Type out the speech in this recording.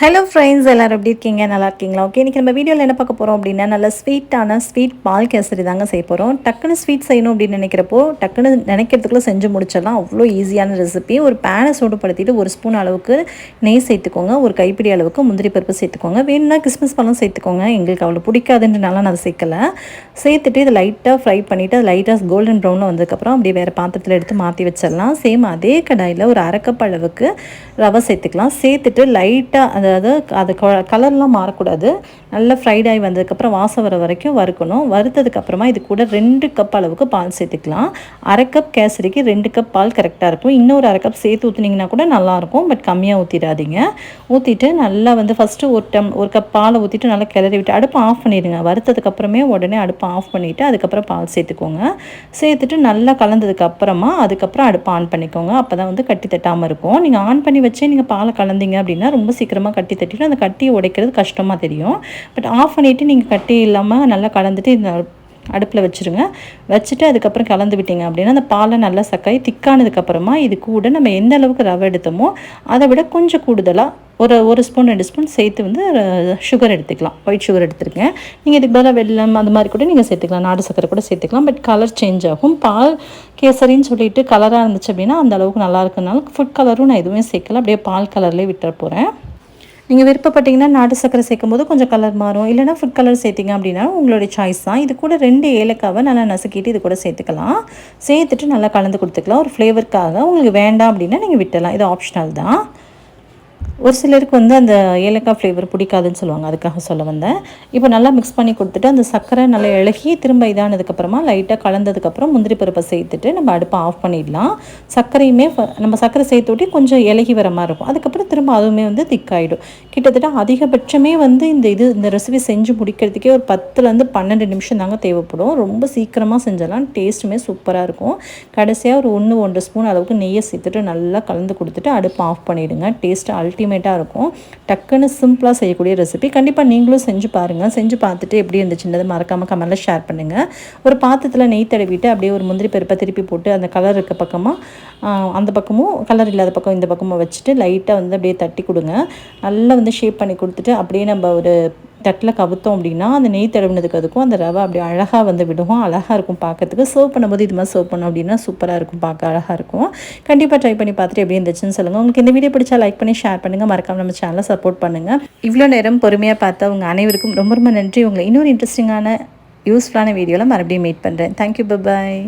Hello friends எல்லோரும் எப்படி இருக்கீங்க? நல்லா இருக்கீங்களா? ஓகே இன்றைக்கி நம்ம வீடியோவில் என்ன பார்க்க போகிறோம் அப்படின்னா நல்ல ஸ்வீட்டான ஸ்வீட் பால் கேசரி தாங்க செய்ய போகிறோம் டக்குன்னு ஸ்வீட் செய்யணும் அப்படின்னு நினைக்கிறப்போ டக்குன்னு நினைக்கிறதுக்குள்ளே செஞ்சு முடிச்சிடலாம். அவ்வளோ ஈஸியான ரெசிபி ஒரு பேனை சூடுபடுத்திட்டு ஒரு ஸ்பூன் அளவுக்கு நெய் சேர்த்துக்கோங்க. ஒரு கைப்பிடி அளவுக்கு முந்திரி பருப்பு சேர்த்துக்கோங்க. வேணும்னா கிறிஸ்மஸ் பழம் சேர்த்துக்கோங்க. எங்களுக்கு அவ்வளோ பிடிக்காதுன்றனால நான் அதை சேர்க்கலை. சேர்த்துட்டு இதை லைட்டாக ஃப்ரை பண்ணிவிட்டு அது லைட்டாக கோல்டன் ப்ரௌனில் வந்ததுக்கப்புறம் அப்படியே வேறு பாத்திரத்தில் எடுத்து மாற்றி வச்சிடலாம். சேம் அதே கடாயில் ஒரு அரைக்கப் அளவுக்கு ரவை சேர்த்துக்கலாம். சேர்த்துட்டு லைட்டாக அதாவது அது கலர்லாம் மாறக்கூடாது. நல்லா ஃப்ரைட் ஆகி வந்ததுக்கப்புறம் வாசம் வர வரைக்கும் வறுக்கணும். வறுத்ததுக்கப்புறமா இது கூட ரெண்டு கப் அளவுக்கு பால் சேர்த்துக்கலாம். அரை கப் கேசரிக்கு ரெண்டு கப் பால் கரெக்டாக இருக்கும். இன்னொரு அரை கப் சேர்த்து ஊற்றுனீங்கன்னா கூட நல்லாயிருக்கும் பட் கம்மியாக ஊற்றிடாதீங்க ஊற்றிட்டு நல்லா வந்து ஃபஸ்ட்டு ஒரு டம் ஒரு கப் பாலை ஊற்றிட்டு நல்லா கிளறி விட்டு அடுப்பு ஆஃப் பண்ணிடுங்க. வறுத்ததுக்கப்புறமே உடனே அடுப்பு ஆஃப் பண்ணிவிட்டு அதுக்கப்புறம் பால் சேர்த்துக்கோங்க. சேர்த்துட்டு நல்லா கலந்ததுக்கப்புறமா அதுக்கப்புறம் அடுப்பு ஆன் பண்ணிக்கோங்க. அப்போ தான் வந்து கட்டி தட்டாமல் இருக்கும். நீங்கள் ஆன் பண்ணி வச்சே நீங்கள் பாலை கலந்தீங்க அப்படின்னா ரொம்ப சீக்கிரமாக கட்டி தட்டிடும் அந்த கட்டியை உடைக்கிறது கஷ்டமாக தெரியும். பட் ஆஃப் பண்ணிவிட்டு நீங்கள் கட்டி இல்லாமல் நல்லா கலந்துட்டு இந்த அடுப்பில் வச்சுருங்க. வச்சுட்டு அதுக்கப்புறம் கலந்து விட்டீங்க அப்படின்னா அந்த பாலை நல்லா சக்காய் திக்கானதுக்கப்புறமா இது கூட நம்ம எந்த அளவுக்கு ரவை எடுத்தோமோ அதை விட கொஞ்சம் கூடுதலாக ஒரு ஒரு ஸ்பூன் ரெண்டு ஸ்பூன் சேர்த்து வந்து சுகர் எடுத்துக்கலாம். ஒயிட் சுகர் எடுத்துருக்கேன். நீங்கள் இதுக்கு பதிலாக வெள்ளம் அந்த மாதிரி கூட நீங்கள் சேர்த்துக்கலாம். நாடு சக்கரை கூட சேர்த்துக்கலாம். பட் கலர் சேஞ்ச் ஆகும். பால் கேசரின்னு சொல்லிட்டு கலராக இருந்துச்சு அப்படின்னா அந்த அளவுக்கு நல்லா இருக்குனால ஃபுட் கலரும் நான் எதுவுமே சேர்க்கல. அப்படியே பால் கலர்லேயே விட்டுற போகிறேன் நீங்கள் விருப்பப்பட்டீங்கன்னா நாட்டு சக்கரை சேர்க்கும் போது கொஞ்சம் கலர் மாறும். இல்லைனா ஃபுட் கலர் சேர்த்திங்க அப்படின்னா உங்களுடைய சாய்ஸ் தான். இது கூட ரெண்டு ஏலக்காவை நல்லா நசுக்கிட்டு இது கூட சேர்த்துக்கலாம். சேர்த்துட்டு நல்லா கலந்து கொடுத்துக்கலாம். ஒரு ஃப்ளேவருக்காக உங்களுக்கு வேண்டாம் அப்படின்னா நீங்கள் விட்டலாம் இது ஆப்ஷனல் தான். ஒரு சிலருக்கு வந்து அந்த ஏலக்காய் ஃப்ளேவர் பிடிக்காதுன்னு சொல்லுவாங்க. அதுக்காக சொல்ல வந்தேன். இப்போ நல்லா மிக்ஸ் பண்ணி கொடுத்துட்டு அந்த சர்க்கரை நல்லா இழகி திரும்ப இதானதுக்கப்புறமா லைட்டாக கலந்ததுக்கப்புறம் முந்திரி பருப்பை சேர்த்துட்டு நம்ம அடுப்பை ஆஃப் பண்ணிடலாம். சர்க்கரையுமே நம்ம சர்க்கரை சேர்த்து விட்டு கொஞ்சம் இலகி வர மாதிரி இருக்கும். அதுக்கப்புறம் திரும்ப அதுவுமே வந்து திக்காயிடும் கிட்டத்தட்ட அதிகபட்சமே வந்து இந்த இது இந்த ரெசிபி செஞ்சு முடிக்கிறதுக்கே ஒரு பத்துலேருந்து பன்னெண்டு நிமிஷம் தாங்க தேவைப்படும். ரொம்ப சீக்கிரமாக செஞ்சலாம். டேஸ்ட்டுமே சூப்பராக இருக்கும். கடைசியாக ஒரு ஒன்று ஒன்றரை ஸ்பூன் அளவுக்கு நெய்யை சேர்த்துட்டு நல்லா கலந்து கொடுத்துட்டு அடுப்பை ஆஃப் பண்ணிவிடுங்க டேஸ்ட்டு அல்டி அல்டிமேட்டாக இருக்கும். டக்குன்னு சிம்பிளாக செய்யக்கூடிய ரெசிபி கண்டிப்பாக நீங்களும் செஞ்சு பாருங்கள் செஞ்சு பார்த்துட்டு எப்படி இருந்துச்சுன்றது மறக்காமல் கமெண்ட்டில் ஷேர் பண்ணுங்கள் ஒரு பாத்திரத்தில் நெய் தடவிட்டு அப்படியே ஒரு முந்திரி பருப்பை திருப்பி போட்டு அந்த கலர் இருக்க பக்கமாக அந்த பக்கமும் கலர் இல்லாத பக்கம் இந்த பக்கமும் வச்சுட்டு லைட்டாக வந்து அப்படியே தட்டி கொடுங்க. நல்லா வந்து ஷேப் பண்ணி கொடுத்துட்டு அப்படியே நம்ம ஒரு தட்டில் கவுத்தோம் அப்படின்னா அந்த நெய் தடவினதுக்கு அதுக்கும் அந்த ரவை அப்படி அழகாக வந்து விடுவோம். அழகாக இருக்கும் பார்க்கறதுக்கு. சர்வ் பண்ணும்போது இது மாதிரி சர்வ் பண்ணோம் அப்படின்னா சூப்பராக இருக்கும் பார்க்க அழகாக இருக்கும். கண்டிப்பாக ட்ரை பண்ணி பார்த்துட்டு எப்படி இருந்துச்சுன்னு சொல்லுங்கள் உங்களுக்கு இந்த வீடியோ பிடிச்சா லைக் பண்ணி ஷேர் பண்ணுங்கள் மறக்காமல் நம்ம சேனலை சப்போர்ட் பண்ணுங்கள் இவ்வளோ நேரம் பொறுமையாக பார்த்தா உங்கள் அனைவருக்கும் ரொம்ப ரொம்ப நன்றி. உங்களை இன்னொரு இன்ட்ரெஸ்டிங்கான யூஸ்ஃபுல்லான வீடியோவில் மறுபடியும் மீட் பண்ணுறேன் தேங்க்யூ பபாய்